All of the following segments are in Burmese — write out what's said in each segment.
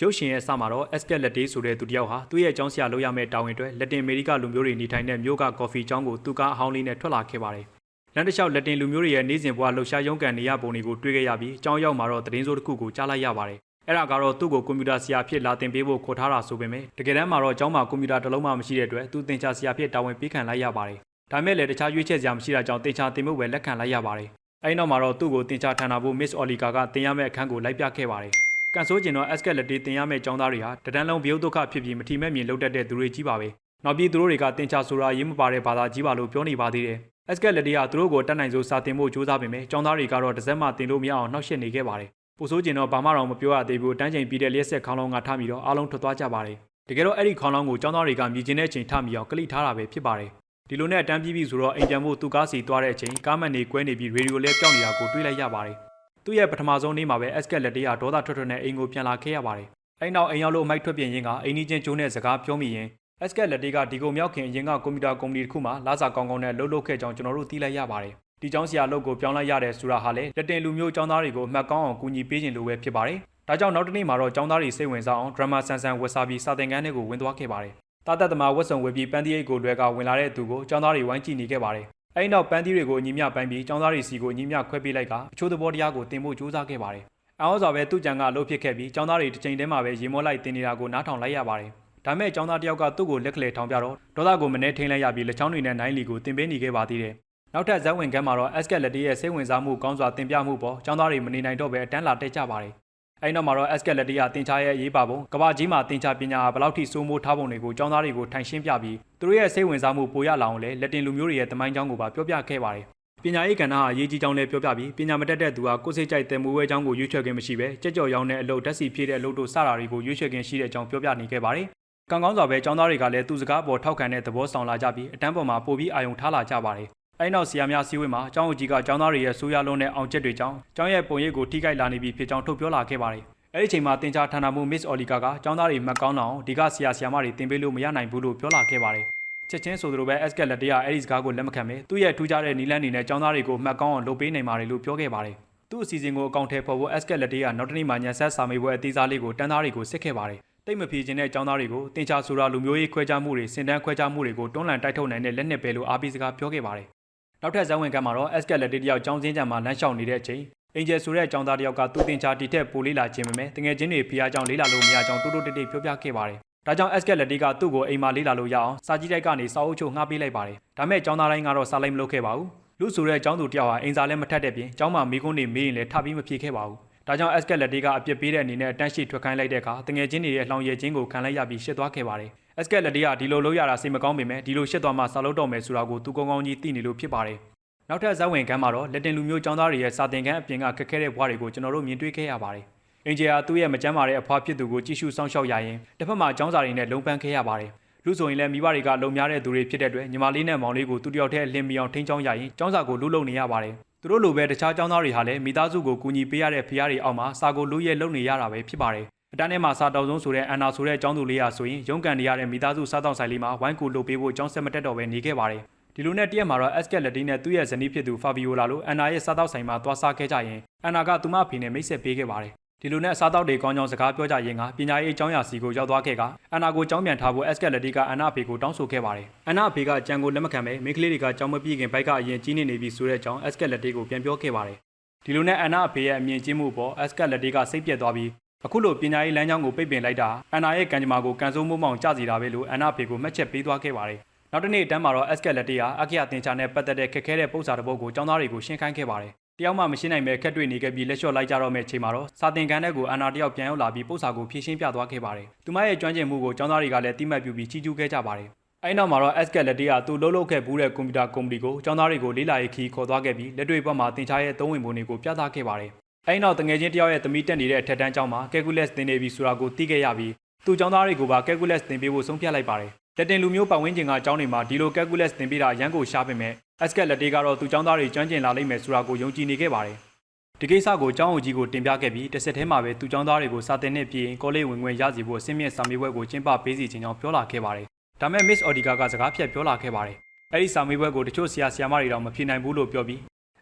ရုပ်ရှင်ရဲ့အစမှာတော့ Esket Latte ဆိုတဲ့သူတစ်ယောက်ဟာသူ့ရဲ့အကြောင်းဆရာလုပ်ရမယ့်တာဝန်အတွက်လက်တင်အမေရိကလူမျိုးတွေနေထိုင်တဲ့မြို့ကကော်ဖီကျောင်းကိုသူကားအဟောင်းလေးနဲ့ထွက်လာခဲ့ပါတယ်။လမ်းတစ်လျှောက်လက်တင်လူမျိုးတွေရဲ့နေ့စဉ်ဘဝလှုပ်ရှားရုန်းကန်နေရပုံတွေကိုတွေ့ခဲ့ရပြီးအကြောင်းရောက်မှာတော့သတင်းစိုးတစ်ခုကိုကြားလိုက်ရပါတယ်။အဲ့ဒါကတော့သူ့ကိုကွန်ပျူတာဆရာဖြစ်လာတင်ပေးဖို့ခေါ်ထားတာဆိုပေမဲ့တကယ်တမ်းမှာတော့ကျောင်းမှာကွန်ပျူတာတစ်လုံးမှမရှိတဲ့အတွက်သူသင်ချာဆရာဖြစ်တာဝန်ပေးခံလိုက်ရပါတယ်။ဒါမဲ့လည်းတခြားရွေးချယ်စရာမရှိတာကြောင့်သင်ချာတင်မှုပဲလက်ခံလိုက်ရပါတယ်။အဲဒီနောက်မှာတော့သူ့ကိုသင်ချာထန်နာဖို့ Miss Olica ကတင်ရမယ့်အခန်းကိုလိုက်ပြခဲ့ပါတယ်။ ကန်ဆိုးကျင်တော့ Esket Latte တင်ရမယ့်ကျောင်းသားတွေဟာတဒန်းလုံးဘယုတ်ဒုက္ခဖြစ်ပြီးမထီမဲ့မြင်လုပ်တတ်တဲ့သူတွေကြီးပါပဲ။နောက်ပြီးသူတို့တွေကတင်ချာဆိုတာရေးမပါတဲ့ဘာသာကြီးပါလို့ပြောနေပါသေးတယ်။ Esket Latte ကသူတို့ကိုတတ်နိုင်စိုးစာတင်ဖို့ကြိုးစားပေမဲ့ကျောင်းသားတွေကတော့တစ်စက်မှတင်လို့မရအောင်နှောက်ယှက်နေခဲ့ပါတယ်။ပိုဆိုးကျင်တော့ဘာမှတော့မပြောရသေးဘူးတန်းချိန်ပြီးတဲ့လျှက်ဆက်ခေါင်းလုံးကထားပြီးတော့အားလုံးထွက်သွားကြပါတယ်။တကယ်တော့အဲ့ဒီခေါင်းလုံးကိုကျောင်းသားတွေကမြည်ကျင်တဲ့အချိန်ထမိအောင်ကလိထားတာပဲဖြစ်ပါတယ်။ဒီလိုနဲ့အတန်းပြီးပြီဆိုတော့အိမ်ပြန်ဖို့သူကားစီသွားတဲ့အချိန်ကားမန်နေကွဲနေပြီးရေဒီယိုလဲပြောင်းနေတာကိုတွေးလိုက်ရပါတယ်။ သူ့ရဲ့ပထမဆုံးနေ့မှာပဲ Esket Latte ကဒေါသထွက်ထွက်နဲ့အိမ်ကိုပြန်လာခဲ့ရပါတယ်။အဲ့နောက်အိမ်ရောက်လို့အမိုက်ထွက်ပြင်ရင်းကအိမ်နီးချင်းကျိုးနဲ့စကားပြောမိရင် Esket Latte ကဒီကိုမြောက်ခင်အရင်ကကွန်ပျူတာကုမ္ပဏီတစ်ခုမှလာစာကောင်းကောင်းနဲ့လှုပ်လှုပ်ခဲ့ကြောင်းကျွန်တော်တို့သိလိုက်ရပါတယ်။ဒီကျောင်းဆရာလုပ်ကိုပြောင်းလိုက်ရတယ်ဆိုတာဟာလေလက်တင်လူမျိုးကျောင်းသားတွေကိုအမှတ်ကောင်းအောင်ကူညီပေးခြင်းလိုပဲဖြစ်ပါတယ်။ဒါကြောင့်နောက်တစ်နေ့မှာတော့ကျောင်းသားတွေစိတ်ဝင်စားအောင်ဒရမာဆန်ဆန်ဝက်စာဘီစာသင်ခန်း တွေကိုဝင်သွားခဲ့ပါတယ်။တာတက်သမားဝက်စုံဝက်ပြီးပန်းသီးအိတ်ကိုလွဲကဝင်လာတဲ့သူကိုကျောင်းသားတွေဝိုင်းကြည့်နေခဲ့ပါတယ်။အဲဒီနောက်ပန်းသီးတွေကိုအညီမျှပိုင်းပြီးကျောင်းသားတွေစီကိုအညီမျှခွဲပေးလိုက်ကအချိုးသဘောတရားကိုတင်ဖို့ကြိုးစားခဲ့ပါတယ်။အောင်းစွာပဲသူ့ကြံကအလုပ်ဖြစ်ခဲ့ပြီးကျောင်းသားတွေတစ်ချိန်တည်းမှာပဲရေမောလိုက်တင်နေတာကိုနားထောင်လိုက်ရပါတယ်။ဒါမဲ့ကျောင်းသားတစ်ယောက်ကသူ့ကိုလက်ကလေးထောင်ပြတော့ဒေါသကိုမနေထိန်လိုက်ရပြီးလက်ချောင်းတွေနဲ့နိုင်လီကိုတင်ပေးနေခဲ့ပါသေးတယ်။နောက်ထပ်ဇက်ဝင်ကမ်းမှာတော့ Esket Latte ရဲ့စိတ်ဝင်စားမှုကောင်းစွာတင်ပြမှုပေါ်ကျောင်းသားတွေမနေနိုင်တော့ပဲအတန်းလာတက်ကြပါတယ်။ အဲဒီနောက်မှာတော့ Esket Latte ကတင်ချရဲ့အရေးပါပုံကဘာကြီးမှာတင်ချပညာဘယ်လောက်ထိစိုးမိုးထားပုံတွေကိုကျောင်းသားတွေကိုထိုင်ရှင်းပြပြီးသူတို့ရဲ့စိတ်ဝင်စားမှုပိုရလာအောင်လဲလက်တင်လူမျိုးတွေရဲ့တမိုင်းကြောင်းကိုပါပြောပြခဲ့ပါတယ်။ပညာရေးကဏ္ဍဟာအရေးကြီးကြောင်းလည်းပြောပြပြီးပညာမတတ်တဲ့သူဟာကိုယ်စိတ်ကြိုက်တဲ့မူဝဲကြောင်းကိုရွေးချယ်ခြင်းမရှိဘဲကြက်ကြော်ရောင်းတဲ့အလုပ်ဓာတ်စီဖြည့်တဲ့အလုပ်တို့စတာတွေကိုရွေးချယ်ခြင်းရှိတဲ့အကြောင်းပြောပြနေခဲ့ပါတယ်။ကံကောင်းစွာပဲကျောင်းသားတွေကလည်းသူစကားပေါ်ထောက်ခံတဲ့သဘောဆောင်လာကြပြီးအတန်းပေါ်မှာပို့ပြီးအာရုံထားလာကြပါတယ်။ အဲဒီနောက်ဆီယာများစီဝေးမှာကျောင်းအကြီးကကျောင်းသားတွေရဲ့ဆိုးရလုံးတဲ့အောင်ချက်တွေကြောင့်ကျောင်းရဲ့ပုံရိပ်ကိုထိခိုက်လာနေပြီဖြစ်ကြောင်းထုတ်ပြောလာခဲ့ပါတယ်။အဲဒီချိန်မှာတင်ချာဌာနမှု Miss Olica ကကျောင်းသားတွေမှတ်ကောင်းအောင်ဒီကဆီယာဆီယာမတွေတင်ပေးလို့မရနိုင်ဘူးလို့ပြောလာခဲ့ပါတယ်။ချက်ချင်းဆိုသလိုပဲ Esket Latte ကအဲဒီစကားကိုလက်မခံပဲသူ့ရဲ့ထူးခြားတဲ့နီလန်းနေနဲ့ကျောင်းသားတွေကိုမှတ်ကောင်းအောင်လုပ်ပေးနိုင်ပါတယ်လို့ပြောခဲ့ပါတယ်။သူ့အစီအစဉ်ကိုအကောင့်ထဲပေါ်ဖို့ Esket Latte ကနောက်တနေ့မှညဆက်စာမေးပွဲအသေးစားလေးကိုတန်းသားတွေကိုစစ်ခဲ့ပါတယ်။တိတ်မဖြေခြင်းတဲ့ကျောင်းသားတွေကိုတင်ချာဆိုတာလူမျိုးရေးခွဲခြားမှုတွေစင်တန်းခွဲခြားမှုတွေကိုတွန်းလှန်တိုက်ထုတ်နိုင်တဲ့လက်နက်ပဲလို့အားပေးစကားပြောခဲ့ပါတယ်။ နောက်ထပ်ဇာဝင်ကမှာတော့ Esket Latte တယောက်ကျောင်းစင်းကြံမှာလမ်းလျှောက်နေတဲ့အချိန်အင်ဂျယ်ဆိုတဲ့ကျောင်းသားတယောက်ကသူ့တင်ချာတီထက်ပိုလေးလာခြင်းပဲမဲ့တငယ်ချင်းတွေဖီးအားကြောင့်လေးလာလို့မရကြောင်းတိုးတိုးတိတ်တိတ်ပြောပြခဲ့ပါတယ်။ဒါကြောင့် Esket Latte ကသူ့ကိုအိမ်မှာလေးလာလို့ရအောင်စာကြည့်တိုက်ကနေစာအုပ်ချုပ်ငှားပေးလိုက်ပါတယ်။ဒါမဲ့ကျောင်းသားတိုင်းကတော့စာလိုက်မလုပ်ခဲ့ပါဘူး။လူဆိုတဲ့ကျောင်းသူတယောက်ဟာအိမ်စာလည်းမထက်တဲ့ပြင်ကျောင်းမှာမိကုန်းတွေမေးရင်လည်းထပြီးမဖြေခဲ့ပါဘူး။ဒါကြောင့် Esket Latte ကအပြစ်ပေးတဲ့အနေနဲ့အတန်းရှိထွက်ခိုင်းလိုက်တဲ့အခါတငယ်ချင်းတွေရဲ့လှောင်ရည်ချင်းကိုခံလိုက်ရပြီးရှစ်သွားခဲ့ပါတယ်။ Esket Latte ကဒီလိုလုပ်ရတာစိတ်မကောင်းပေမဲ့ဒီလိုရှစ်သွားမှစာလုပ်တော့မယ်ဆိုတာကိုသူကောင်းကောင်းကြီးသိနေလို့ဖြစ်ပါတယ်။နောက်ထပ်ဇက်ဝင်ကမ်းမှာတော့လက်တင်လူမျိုးကျောင်းသားတွေရဲ့စာသင်ခန်းအပြင်ကခက်ခဲတဲ့ဘဝတွေကိုကျွန်တော်တို့မြင်တွေ့ခဲ့ရပါတယ်။အင်ဂျီယာသူ့ရဲ့မကြမ်းမာတဲ့အဖွားဖြစ်သူကိုကြည့်ရှုစောင့်ရှောက်ရရင်တစ်ဖက်မှာကျောင်းစာတွေနဲ့လုံပန်းခဲ့ရပါတယ်။လူဆိုရင်လည်းမိဘတွေကလုံများတဲ့သူတွေဖြစ်တဲ့အတွက်ညီမလေးနဲ့မောင်လေးကိုသူတယောက်တည်းအလင်းမီအောင်ထိန်းချောင်းရရင်ကျောင်းစာကိုလူလုံနေရပါတယ်။သူတို့လိုပဲတခြားကျောင်းသားတွေဟာလည်းမိသားစုကိုကူညီပေးရတဲ့ဖရားတွေအောက်မှာစာကိုလူရဲလုံနေရတာပဲဖြစ်ပါတယ်။ အတန်းထဲမှာစာတောင်ဆုံးဆိုတဲ့အန်နာဆိုတဲ့ကျောင်းသူလေးရာဆိုရင်ရုန်းကန်နေရတဲ့မိသားစုစားတောက်ဆိုင်လေးမှာဝိုင်းကူလုပ်ပေးဖို့ကျောင်းဆက်မတက်တော့ပဲနေခဲ့ပါတယ်။ဒီလိုနဲ့တရက်မှာတော့ Esket Latte နဲ့သူ့ရဲ့ဇနီးဖြစ်သူ Fabiola လို့အန်နာရဲ့စားတောက်ဆိုင်မှာသွားစားခဲ့ကြရင်အန်နာကသူမအဖေနဲ့မိတ်ဆက်ပေးခဲ့ပါတယ်။ဒီလိုနဲ့အစားတောက်တွေကောင်းကြောင်းစကားပြောကြရင်ကပညာရေးအကြောင်းအရာစီကိုရောက်သွားခဲ့ကအန်နာကိုကြောင်းပြန်ထားဖို့ Esket Latte ကအန်နာအဖေကိုတောင်းဆိုခဲ့ပါတယ်။အန်နာအဖေကကြံကိုလက်မခံပဲမိန်းကလေးတွေကကြောင်းမပြေခင်ဘိုက်ကအရင်ကြီးနေနေပြီဆိုတဲ့အကြောင်း Esket Latte ကိုပြန်ပြောခဲ့ပါတယ်။ဒီလိုနဲ့အန်နာအဖေရဲ့အမြင်ကျင်းမှုပေါ် Esket Latte ကစိတ်ပြက်သွားပြီး အခုလိုပညာရေးလမ်းကြောင်းကိုပိတ်ပင်လိုက်တာအန်နာရဲ့ကံကြမ္မာကိုကန်ဆိုးမိုးမောင်ကြစီတာပဲလို့အန်နာအဖေကိုမှတ်ချက်ပေးသွားခဲ့ပါတယ်။နောက်တစ်နေ့အတန်းမှာတော့ Esket Latte ဟာအက္ခရတင်ချာနဲ့ပတ်သက်တဲ့ခက်ခဲတဲ့ပုံစံတစ်ပုဒ်ကိုကျောင်းသားတွေကိုရှင်းခိုင်းခဲ့ပါတယ်။တယောက်မှမရှင်းနိုင်ပဲခက်တွေ့နေခဲ့ပြီးလက်လျှော့လိုက်ကြတော့မယ့်အချိန်မှာတော့စာတင်ခန်းထဲကိုအန်နာတယောက်ပြန်ရောက်လာပြီးပုံစံကိုဖြည့်ရှင်းပြသွားခဲ့ပါတယ်။သူမရဲ့ကျွမ်းကျင်မှုကိုကျောင်းသားတွေကလည်းတိမှတ်ပြုပြီးချီးကျူးခဲ့ကြပါတယ်။အဲဒီနောက်မှာတော့ Esket Latte ကသူလှုပ်လှုပ်ခဲ့ဘူးတဲ့ကွန်ပျူတာကုမ္ပဏီကိုကျောင်းသားတွေကိုလေးလာရေးခီးခေါ်သွားခဲ့ပြီးလက်တွေ့ဘက်မှာတင်ချာရဲ့သုံးဝင်ပုံတွေကိုပြသခဲ့ပါတယ်။ အဲဒီနောက်တငယ်ချင်းတယောက်ရဲ့သမီးတက်နေတဲ့အထက်တန်းကျောင်းမှာ calculus သင်နေပြီဆိုတာကိုသိခဲ့ရပြီးသူကျောင်းသားတွေကိုပါ calculus သင်ပေးဖို့ဆုံးဖြတ်လိုက်ပါတယ်။လက်တင်လူမျိုးပတ်ဝန်းကျင်ကအကြောင်းတွေမှာဒီလို calculus သင်ပေးတာရန်ကိုရှားပေမဲ့ Esket Latte ကတော့သူကျောင်းသားတွေကျွမ်းကျင်လာလိမ့်မယ်ဆိုတာကိုယုံကြည်နေခဲ့ပါတယ်။ဒီကိစ္စကိုကျောင်းအုပ်ကြီးကိုတင်ပြခဲ့ပြီးတစ်ဆက်တည်းမှာပဲသူကျောင်းသားတွေကိုစာသင်နှစ်ပြည်ကောလိပ်ဝင်ခွင့်ရစီဖို့အစင်းမြင့်စာမေးပွဲကိုကျင်းပပေးစီခြင်းကြောင့်ပြောလာခဲ့ပါတယ်။ဒါမဲ့ Miss Odica ကစကားဖြတ်ပြောလာခဲ့ပါတယ်။အဲဒီစာမေးပွဲကိုတချို့ဆရာဆရာမတွေတော့မဖြေနိုင်ဘူးလို့ပြောပြီး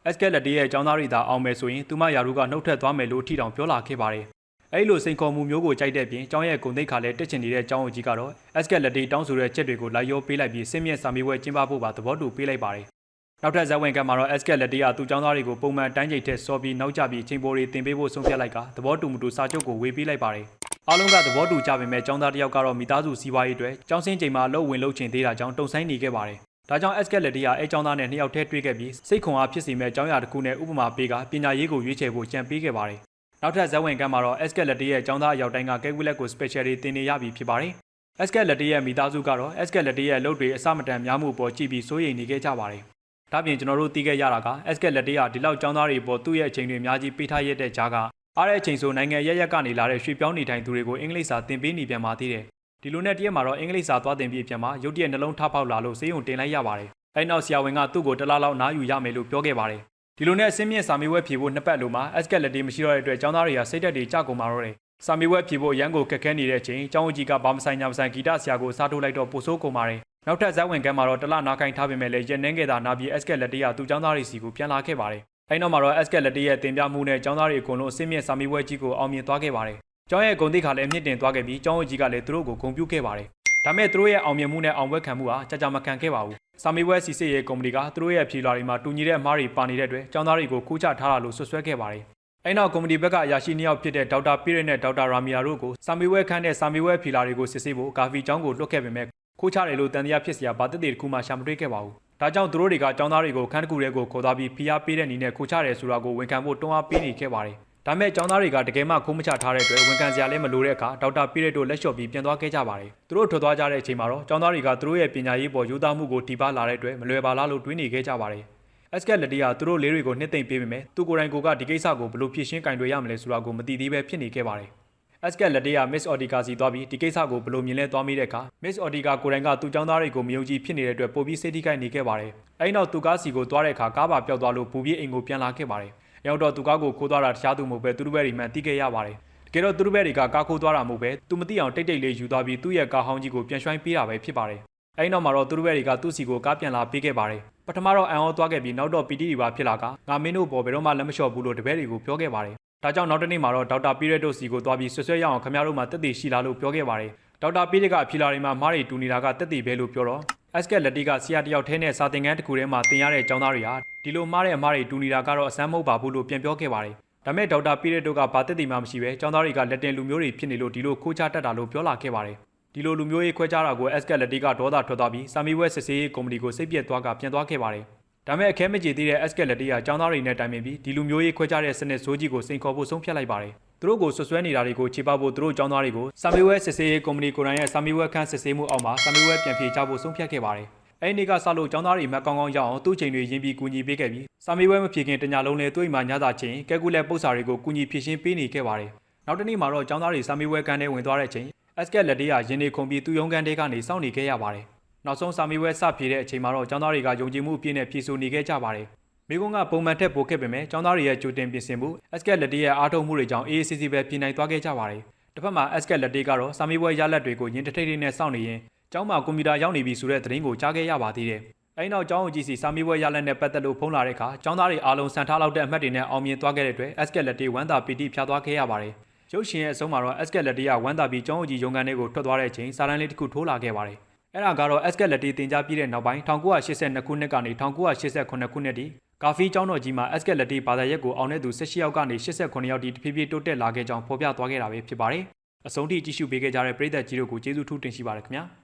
Esket Latte ရဲ့ကျောင်းသားတွေသာအောင်မယ်ဆိုရင်သူမယာရုကနှုတ်ထွက်သွားမယ်လို့ထိတောင်ပြောလာခဲ့ပါတယ်။အဲဒီလိုစိန်ခေါ်မှုမျိုးကိုကြိုက်တဲ့ပြင်ကျောင်းရဲ့ဂုံသိက္ခါလည်းတက်ချင်နေတဲ့ကျောင်းအုပ်ကြီးကတော့ SK လက်တီတောင်းဆိုတဲ့ချက်တွေကိုလိုက်ရောပေးလိုက်ပြီးစင့်မြင့်စာမေးပွဲကျင်းပဖို့ပါသဘောတူပေးလိုက်ပါတယ်။နောက်ထပ်ဇက်ဝင်ကမှာတော့ SK လက်တီကသူ့ကျောင်းသားတွေကိုပုံမှန်တိုင်းချိန်ထက်စောပြီးနောက်ကျပြီးချိန်ပေါ်တွေတင်ပေးဖို့ဆုံးဖြတ်လိုက်ကသဘောတူမှုတူစာချုပ်ကိုဝေပေးလိုက်ပါတယ်။အားလုံးကသဘောတူကြပေမဲ့ကျောင်းသားတစ်ယောက်ကတော့မိသားစုစီးပွားရေးအတွက်ကျောင်းစင်းချိန်မှာလှုပ်ဝင်လှုပ်ချင်သေးတာကြောင့်တုံဆိုင်နေခဲ့ပါတယ်။ ဒါကြောင့် SK လက်တီကအဲကျောင်းသားနဲ့နှစ်ယောက်တည်းတွေ့ခဲ့ပြီးစိတ်ခွန်အားဖြစ်စေမဲ့ကျောင်းရာတစ်ခုနဲ့ဥပမာပေးကပညာရေးကိုရွေးချယ်ဖို့ကြံပေးခဲ့ပါတယ်။နောက်ထပ်ဇက်ဝင်ကမှာတော့ SK လက်တီရဲ့ကျောင်းသားအယောက်တိုင်းကကဲကွလက်ကို special တွေတင်နေရပြီဖြစ်ပါတယ်။ SK လက်တီရဲ့မိသားစုကတော့ SK လက်တီရဲ့လုပ်တွေအစမတန်များမှုပေါ်ကြည့်ပြီးစိုးရိမ်နေခဲ့ကြပါတယ်။ဒါပြင်ကျွန်တော်တို့သိခဲ့ရတာက SK လက်တီကဒီလောက်ကျောင်းသားတွေပေါ်သူ့ရဲ့အချိန်တွေအများကြီးပေးထားရတဲ့ကြားကအားတဲ့အချိန်ဆိုနိုင်ငံရရက်ကနေလာတဲ့ရွှေပြောင်းနေထိုင်သူတွေကိုအင်္ဂလိပ်စာသင်ပေးနေပြန်ပါသေးတယ်။ ဒီလိုနဲ့တရက်မှာတော့အင်္ဂလိပ်စာသွားသင်ပြီးပြန်မှာရုတ်တရက်နှလုံးထဖောက်လာလို့စေယုံတင်လိုက်ရပါတယ်။အဲနောက်ဆရာဝန်ကသူ့ကိုတစ်လားလောက်နားယူရမယ်လို့ပြောခဲ့ပါတယ်။ဒီလိုနဲ့အစင်းမြင့်စာမေးပွဲဖြေဖို့နှစ်ပတ်လိုမှာ SK လက်တီမရှိတော့တဲ့အတွက်ကျောင်းသားတွေကစိတ်တက်တွေကြကုန်มาတော့တယ်။စာမေးပွဲဖြေဖို့ရန်ကိုခက်ခဲနေတဲ့အချိန်ကျောင်းအကြီးကဘာမဆိုင်ညာမဆိုင်ဂီတဆရာကိုစားထိုးလိုက်တော့ပိုဆိုးကုန်ပါတယ်။နောက်ထပ်ဇက်ဝင်ကမ်းမှာတော့တလနာခိုင်ထားပေမဲ့လည်းရက်နှင်းခဲ့တာနာပြီး SK လက်တီကသူ့ကျောင်းသားတွေစီကိုပြန်လာခဲ့ပါတယ်။အဲနောက်မှာတော့ SK လက်တီရဲ့တင်ပြမှုနဲ့ကျောင်းသားတွေအကုန်လုံးအစင်းမြင့်စာမေးပွဲကြီးကိုအောင်မြင်သွားခဲ့ပါတယ်။ ကျောင်းရဲ့ဂုဏ်သိက္ခာလည်းမြင့်တင်သွားခဲ့ပြီးကျောင်းအကြီးကလည်းသူတို့ကိုဂုဏ်ပြုခဲ့ပါတယ်။ဒါမဲ့သူတို့ရဲ့အောင်မြင်မှုနဲ့အောင်ပွဲခံမှုဟာကြာကြာမခံခဲ့ပါဘူး။စာမေးပွဲစီစစ်ရေးကုမ္ပဏီကသူတို့ရဲ့ဖြေလွှာတွေမှာတူညီတဲ့အမှားတွေပါနေတဲ့အတွက်ကျောင်းသားတွေကိုကူးချထားတာလို့ဆွဆွဲခဲ့ပါတယ်။အဲနောက်ကုမ္ပဏီဘက်ကအရာရှိနှစ်ယောက်ဖြစ်တဲ့ဒေါက်တာပိရစ်နဲ့ဒေါက်တာရာမီယာတို့ကိုစာမေးပွဲခန်းတဲ့စာမေးပွဲဖြေလွှာတွေကိုစစ်ဆေးဖို့ဂါဖီကျောင်းကိုလွှတ်ခဲ့ပေမဲ့ခိုးချတယ်လို့တန်တရားဖြစ်စရာဘာတက်တဲ့တစ်ခုမှရှာမတွေ့ခဲ့ပါဘူး။ဒါကြောင့်သူတို့တွေကကျောင်းသားတွေကိုခန်းတစ်ခုထဲကိုခေါ်သွားပြီးဖိအားပေးတဲ့အနေနဲ့ခိုးချတယ်ဆိုတာကိုဝန်ခံဖို့တွန်းအားပေးနေခဲ့ပါတယ်။ ဒါမဲ့ကျောင်းသားတွေကတကယ်မှခိုးမချထားတဲ့အတွက်ဝန်ခံစရာလည်းမလိုတဲ့အခါဒေါက်တာပိရစ်တို့လက်လျှော့ပြီးပြန်သွားခဲ့ကြပါတယ်။သူတို့ထွက်သွားကြတဲ့အချိန်မှာတော့ကျောင်းသားတွေကသူတို့ရဲ့ပညာရေးပေါ်ယူသားမှုကိုတီးပါလာတဲ့အတွက်မလွယ်ပါလားလို့တွေးနေခဲ့ကြပါတယ်။ SK လက်တီကသူတို့လေးတွေကိုနှစ်သိမ့်ပေးပေမဲ့သူကိုယ်တိုင်ကိုကဒီကိစ္စကိုဘယ်လိုဖြေရှင်းကင်တွေရမလဲဆိုတာကိုမသိသေးပဲဖြစ်နေခဲ့ပါတယ်။ SK လက်တီက Miss Audica စီသွားပြီးဒီကိစ္စကိုဘယ်လိုမြင်လဲသွားမိတဲ့အခါ Miss Audica ကိုယ်တိုင်ကသူ့ចောင်းသားတွေကိုမယုံကြည်ဖြစ်နေတဲ့အတွက်ပိုပြီးစိတ်ထိခိုက်နေခဲ့ပါတယ်။အဲဒီနောက်သူကားစီကိုသွားတဲ့အခါကားပါပျောက်သွားလို့ဘူပြေးအိမ်ကိုပြန်လာခဲ့ပါတယ်။ ရောက်တော့သူကားကိုခိုးသွားတာတခြားသူမဟုတ်ပဲသူတို့ဘက်တွေမှတီးခဲ့ရပါတယ်။တကယ်တော့သူတို့ဘက်တွေကကားခိုးသွားတာမဟုတ်ပဲသူမသိအောင်တိတ်တိတ်လေးယူသွားပြီးသူ့ရဲ့ကားဟောင်းကြီးကိုပြန်ရွှိုင်းပေးတာပဲဖြစ်ပါတယ်။အဲဒီနောက်မှာတော့သူတို့ဘက်တွေကသူ့စီကိုကားပြန်လာပေးခဲ့ပါတယ်။ပထမတော့အန်အောသွားခဲ့ပြီးနောက်တော့ပီတီတွေပါဖြစ်လာကငါမင်းတို့ပေါ်ဘယ်တော့မှလက်မလျှော့ဘူးလို့တပည့်တွေကိုပြောခဲ့ပါတယ်။ဒါကြောင့်နောက်တစ်နေ့မှာတော့ဒေါက်တာပီရက်တို့စီကိုသွားပြီးဆွဆွဲရအောင်ခင်ဗျားတို့မှတက်တည်ရှိလာလို့ပြောခဲ့ပါတယ်။ဒေါက်တာပီရက်ကဖြီလာတွေမှာမားတွေတူနေတာကတက်တည်ပဲလို့ပြောတော့ SK လက်တီကဆရာတယောက်ထဲနဲ့စာသင်ခန်းတစ်ခုထဲမှာသင်ရတဲ့ကျောင်းသားတွေဟာဒီလိုမှားတဲ့အမှားတွေတူနေတာကတော့အစမ်းမဟုတ်ပါဘူးလို့ပြန်ပြောခဲ့ပါတယ်။ဒါမဲ့ဒေါက်တာပီရက်တို့ကဘာတက်တည်မှမရှိပဲကျောင်းသားတွေကလက်တင်လူမျိုးတွေဖြစ်နေလို့ဒီလိုခိုးချတတ်တာလို့ပြောလာခဲ့ပါတယ်။ဒီလိုလူမျိုးရေးခွဲခြားတာကို SK လက်တီကဒေါသထွက်သွားပြီးစာမီဝက်စစ်ဆေးရေးကုမ္ပဏီကိုစိတ်ပြက်သွားကပြန်သွားခဲ့ပါတယ်။ ဒါမဲ့အခဲမကြေသေးတဲ့ SK လက်တီကကျောင်းသားတွေနဲ့တိုင်ပင်ပြီးဒီလူမျိုးရေးခွဲခြားတဲ့စနစ်ဆိုးကြီးကိုစိန်ခေါ်ဖို့ဆုံးဖြတ်လိုက်ပါတယ်။သူတို့ကိုဆွဆွဲနေတာတွေကိုခြေပဖို့သူတို့ကျောင်းသားတွေကိုစာမီဝက်စစ်ဆေးရေးကုမ္ပဏီကိုယ်တိုင်ရဲ့စာမီဝက်ခန့်စစ်ဆေးမှုအောက်မှာစာမီဝက်ပြန်ဖြေချဖို့ဆုံးဖြတ်ခဲ့ပါတယ်။အဲဒီနေ့ကစလို့ကျောင်းသားတွေမှကောင်းကောင်းရအောင်သူ့ချိန်တွေရင်းပြီးကူညီပေးခဲ့ပြီးစာမေးပွဲမဖြေခင်တညာလုံးနဲ့သူ့အိမ်မှာညစာချင်းကဲကူလက်ပု္ပ္ပစာတွေကိုကူညီဖြည့်ရှင်းပေးနေခဲ့ပါတယ်။နောက်တစ်နေ့မှာတော့ကျောင်းသားတွေစာမေးပွဲကန်းထဲဝင်သွားတဲ့အချိန် SK လက်တေးကရင်းနေခုန်ပြီးသူ့ရုံးကန်းထဲကနေစောင့်နေခဲ့ရပါတယ်။ နောက်ဆုံးစာမေးပွဲစဖြေတဲ့အချိန်မှာတော့ကျောင်းသားတွေကယုံကြည်မှုအပြည့်နဲ့ဖြေဆိုနေခဲ့ကြပါတယ်။မိကုန်းကပုံမှန်ထက်ပိုခဲ့ပေမဲ့ကျောင်းသားတွေရဲ့ကြိုတင်ပြင်ဆင်မှု SK လက်တေးရဲ့အားထုတ်မှုတွေကြောင့် AACC ပဲပြင်နိုင်သွားခဲ့ကြပါတယ်။တစ်ဖက်မှာ SK လက်တေးကတော့စာမေးပွဲရလဒ်တွေကိုရင်းတထိတ်ထိတ်နဲ့စောင့်နေရင်ကျောင်းမှာကွန်ပျူတာရောက်နေပြီဆိုတဲ့သတင်းကိုကြားခဲ့ရပါသေးတယ်။အဲဒီနောက်ကျောင်းအကြီးစီစာမေးပွဲရလဒ်နဲ့ပတ်သက်လို့ဖုန်းလာတဲ့အခါကျောင်းသားတွေအားလုံးစံထားလောက်တဲ့အမှတ်တွေနဲ့အောင်မြင်သွားခဲ့တဲ့အတွက် SK လက်တေးဝမ်းသာပီတိဖြာသွားခဲ့ရပါတယ်။ရုပ်ရှင်ရဲ့အဆုံးမှာတော့ SK လက်တေးကဝမ်းသာပြီးကျောင်းအကြီးရုံးခန်းထဲကိုထွက်သွားတဲ့အချိန်စာတန်းလေးတစ်ခုထိုးလာခဲ့ပါတယ်။ အဲ့ဒါကတော့ SK လက်တေးတင် जा ပြည့်တဲ့နောက်ပိုင်း1982ခုနှစ်ကနေ1988ခုနှစ်ထိကာဖီကျောင်းတော်ကြီးမှာ SK လက်တေးဘာသာရက်ကိုအောင်တဲ့သူ18ယောက်ကနေ89ယောက်ထိတဖြည်းဖြည်းတိုးတက်လာခဲ့ကြောင်းဖော်ပြသွားခဲ့တာပဲဖြစ်ပါတယ်။အဆုံးထိကြည့်ရှုပေးခဲ့ကြတဲ့ပရိသတ်ကြီးတို့ကိုကျေးဇူးထူးတင်ရှိပါတယ်ခင်ဗျာ။